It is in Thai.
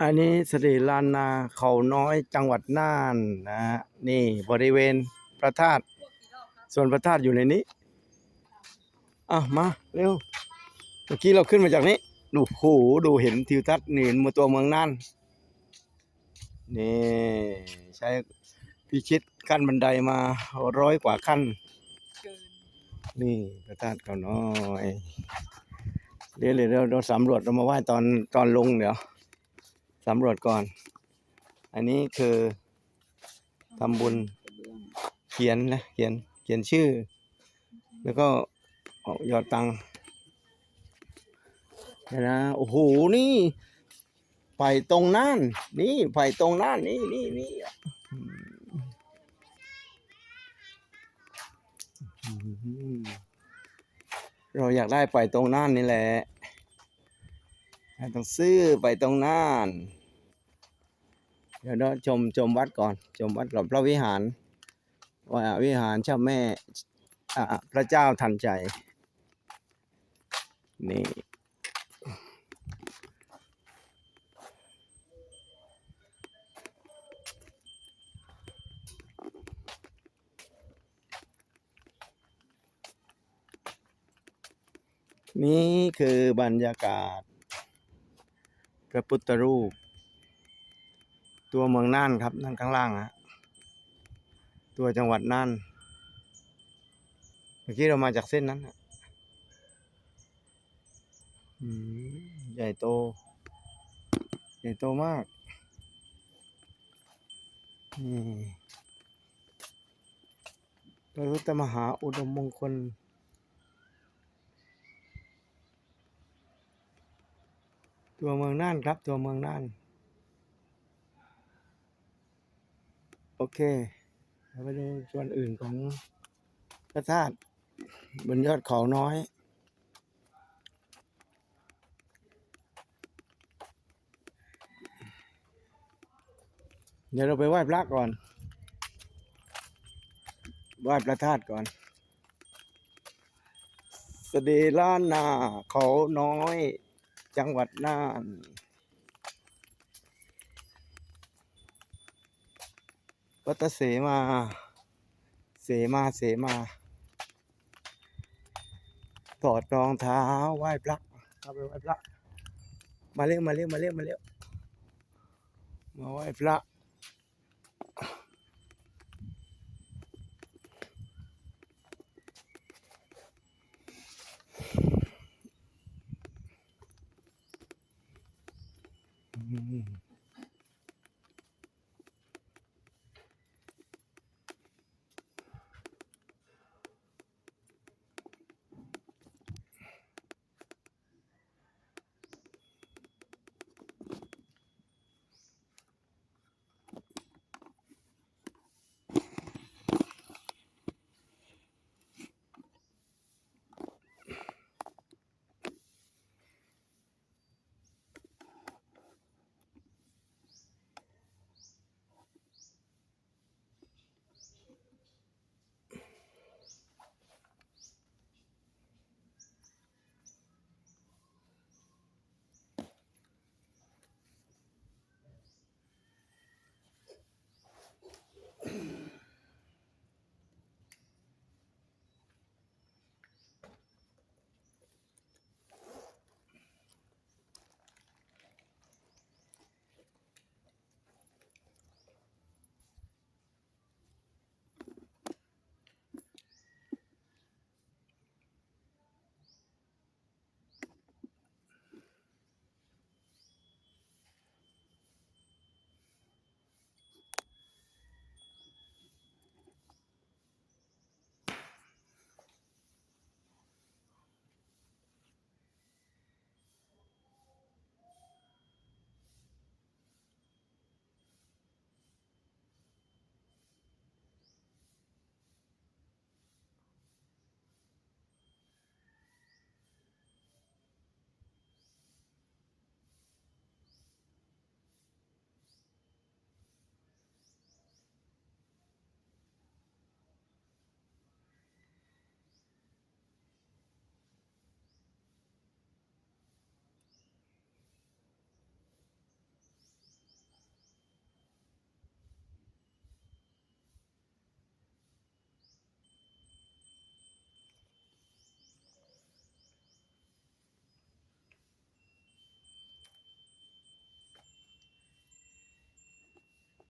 อันนี้สรีลานนาเขาน้อยจังหวัดน่านนะฮะนี่บริเวณพระธาตุส่วนพระธาตุอยู่ในนี้อะมาเร็วเมื่อกี้เราขึ้นมาจากนี้ ดูโหดูเห็นทิวทัศน์เห็นมาตัวเมืองน่านนี่ใช้พิชิตขั้นบันไดมาร้อยกว่าขั้น นี่พระธาตุเขาน้อย เดี๋ยวเดี๋ยวเราสำรวจเรามาไหว้ตอนตอนลงเดี๋ยวสำรวจก่อน อันนี้คือทำบุญเขียนนะเขียนเขียนชื่อ แล้วก็หยอดตังค์นะโอ้โหนี่ไผ่ตรงนั่นนี่ไผ่ตรงนั่นนี่นี่นี่ อยากได้ไปตรงน่านนี่แหละต้องซื้อไปตรงน่าน เดี๋ยวเราชมชมวัดก่อน ชมวัดกับพระวิหารว่าวิหารเจ้าแม่พระเจ้าทันใจ นี่ นี่คือบรรยากาศ พระพุทธรูป ตัวเมืองน่านครับนั่นข้างล่างฮะตัวจังหวัดน่านเมื่อกี้เรามาจากเส้นนั้นอใหญ่โต ใหญ่โตมากนี่พระพุทธมหาอุดมมงคล ตัวเมืองน่านครับ ตัวเมืองน่าน โอเคเราไปดูส่วนอื่นของพระธาตุบนยอดเขาน้อยเดี๋ยวเราไปไหว้พระก่อน ไหว้พระธาตุก่อน สเดล้านนาเขาน้อย จังหวัดน่านวัตเสมา เสมาเสมาถอดรองเท้าไหว้พระเข้าไปไหว้พระ มาเร็วมาเร็วมาเร็วมาเร็วมาไหว้พระ อืม